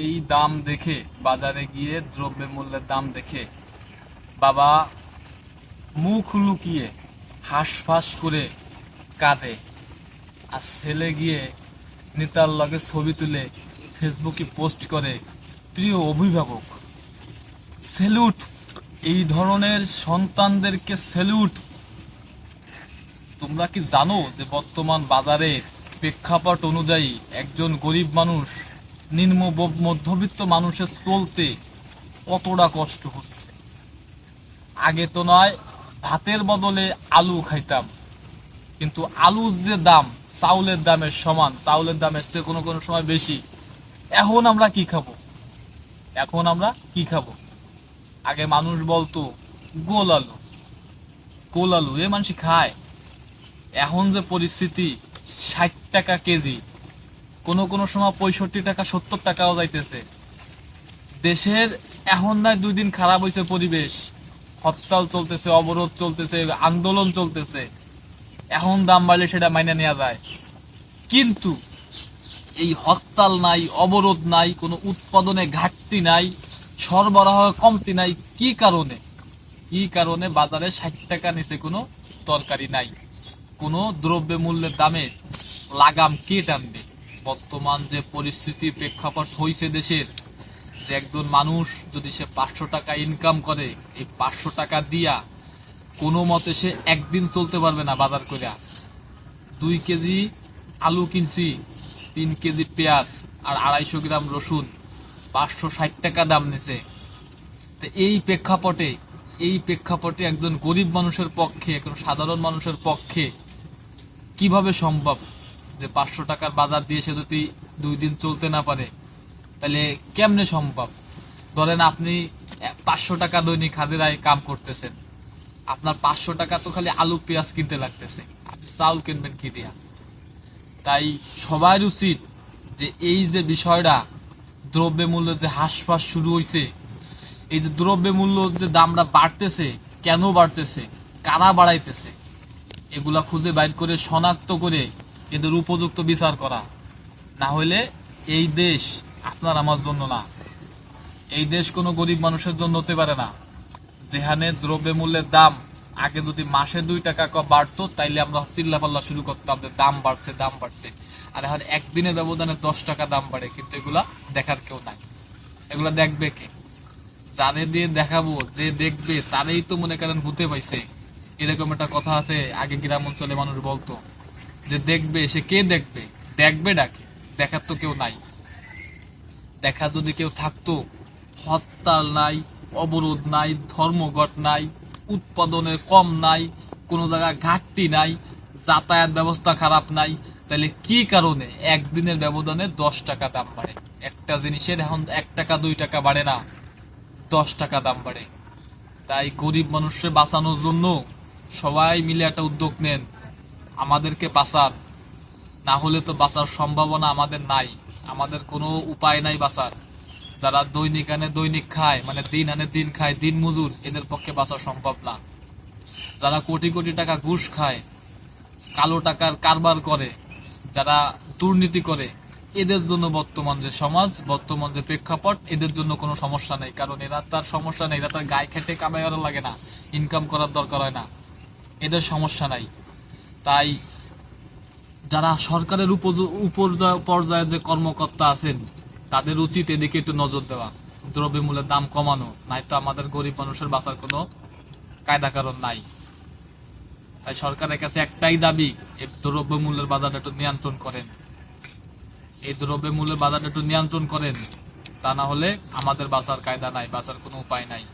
এই দাম দেখে, বাজারে গিয়ে দ্রব্য মূল্যের দাম দেখে, বাবা মুখ লুকিয়ে হাঁসফাঁস করে কাঁদে। আর ছেলে গিয়ে নেতার লগে ছবি তুলে ফেসবুকে পোস্ট করে, প্রিয় অভিভাবক, সেলুট, এই ধরনের সন্তানদেরকে সেলুট। তোমরা কি জানো যে বর্তমান বাজারে প্রেক্ষাপট অনুযায়ী একজন গরিব মানুষ নিম্ন মধ্যবিত্ত মানুষের চলতে কতটা কষ্ট হচ্ছে। আগে তো নয়, ভাতের বদলে আলু খাইতাম। কিন্তু আলুর যে দাম, চাউলের দামের সমান, চাউলের দামের চেয়ে কোনো কোনো সময় বেশি। এখন আমরা কি খাব? এখন আমরা কি খাব? আগে মানুষ বলতো, গোল আলু গোল আলু, এ মানুষ খায়। এখন যে পরিস্থিতি, ষাট টাকা কেজি কোনো কোনো সময় পঁয়ষট্টি টাকা, সত্তর টাকাও যাইতেছে। দেশের এখন না দুই দিন খারাপ হয়েছে পরিবেশ। হরতাল চলতেছে, অবরোধ চলতেছে, আন্দোলন চলতেছে। এখন দাম বাড়লে সেটা মাইনে নেওয়া যায়। কিন্তু এই হরতাল নাই, অবরোধ নাই, কোনো উৎপাদনে ঘাটতি নাই, সরবরাহ কমতি নাই, কি কারণে? কি কারণে বাজারে ষাট টাকা নিচে কোনো তরকারি নাই? কোনো দ্রব্য মূল্যের দামে লাগাম কে টানবে? বর্তমান যে পরিস্থিতি প্রেক্ষাপট হয়েছে দেশের, যে একজন মানুষ যদি সে পাঁচশো টাকা ইনকাম করে, এই পাঁচশো টাকা দিয়া কোনো মতে সে একদিন চলতে পারবে না বাজার করে দুই কেজি আলু কিনছি, তিন কেজি পেঁয়াজ আর আড়াইশো গ্রাম রসুন, পাঁচশো ষাট টাকা দাম নিছে। তো এই প্রেক্ষাপটে এই প্রেক্ষাপটে একজন গরিব মানুষের পক্ষে, একজন সাধারণ মানুষের পক্ষে কীভাবে সম্ভব? যে পাঁচশো টাকার বাজার দিয়ে সে যদি দুই দিন চলতে না পারে, তাহলে কেমনে সম্ভব? ধরেন আপনি পাঁচশো টাকা দৈনিক হাজিরায় কাম করতেছেন। আপনার পাঁচশো টাকা তো খালি আলু, পেঁয়াজ কিনতে লাগতেছে। আপনি চাউল কিনবেন কি দিয়া? তাই সবার উচিত যে এই যে বিষয়টা দ্রব্য মূল্য যে হাসফাস শুরু হয়েছে এই যে দ্রব্য মূল্য যে দামটা বাড়তেছে, কেন বাড়তেছে, কারা বাড়াইতেছে, এগুলা খুঁজে বাইর করে শনাক্ত করে এদের উপযুক্ত বিচার করা। না হলে এই দেশ আপনার আমার জন্য না। এই দেশ কোনো গরিব মানুষের জন্য হতে পারে না। যেখানে দ্রব্য মূল্যের দাম আগে যদি মাসে দুই টাকা বাড়তো, তাইলে আমরা চিল্লা পাল্লা শুরু করতাম যে দাম বাড়ছে দাম বাড়ছে। আর এখন একদিনের ব্যবধানে দশ টাকা দাম বাড়ে, কিন্তু এগুলা দেখার কেউ নাই। এগুলা দেখবে কে? যারে দিয়ে দেখাবো, যে দেখবে, তারাই তো মনে করেন ভূতে পাইছে। এরকম একটা কথা আছে, আগে গ্রাম অঞ্চলে মানুষ বলতো যে দেখবে, সে কে দেখবে? দেখবে ডাকে। দেখার তো কেউ নাই। দেখা যদি কেউ থাকতো, হরতাল নাই, অবরোধ নাই, ধর্মঘট নাই, উৎপাদনের কম নাই, কোনো জায়গায় ঘাটতি নাই, যাতায়াত ব্যবস্থা খারাপ নাই, তাহলে কি কারণে একদিনের ব্যবধানে দশ টাকা দাম বাড়ে? একটা জিনিসের এখন এক টাকা, দুই টাকা বাড়ে না, দশ টাকা দাম বাড়ে। তাই গরিব মানুষকে বাঁচানোর জন্য সবাই মিলে একটা উদ্যোগ নেন। আমাদেরকে বাঁচার। না হলে তো বাঁচার সম্ভাবনা আমাদের নাই। আমাদের কোনো উপায় নাই বাঁচার। যারা দৈনিক আনে দৈনিক খায় মানে দিন আনে দিন খায়, দিন মজুর, এদের পক্ষে বাঁচা সম্ভব না। যারা কোটি কোটি টাকা ঘুষ খায়, কালো টাকার কারবার করে, যারা দুর্নীতি করে, এদের জন্য বর্তমান যে সমাজ, বর্তমান যে প্রেক্ষাপট, এদের জন্য কোনো সমস্যা নেই। কারণ এরা তার সমস্যা নেই, এরা তার গায়ে খেটে কামাই লাগে না। ইনকাম করার দরকার হয় না। এদের সমস্যা নাই। তাই যারা সরকারের উপর্যা- পর্যায়ে যে কর্মকর্তা আছেন, তাদের উচিত এদিকে একটু নজর দেওয়া। দ্রব্যমূল্যের দাম কমানো নাই তো আমাদের গরিব মানুষের বাঁচার কোনো কায়দা কারণ নাই। তাই সরকারের কাছে একটাই দাবি এই দ্রব্যমূল্যের বাজারটা একটু নিয়ন্ত্রণ করেন। এই দ্রব্যমূল্যের বাজারটা একটু নিয়ন্ত্রণ করেন, তা না হলে আমাদের বাঁচার কায়দা নাই, বাঁচার কোনো উপায় নাই।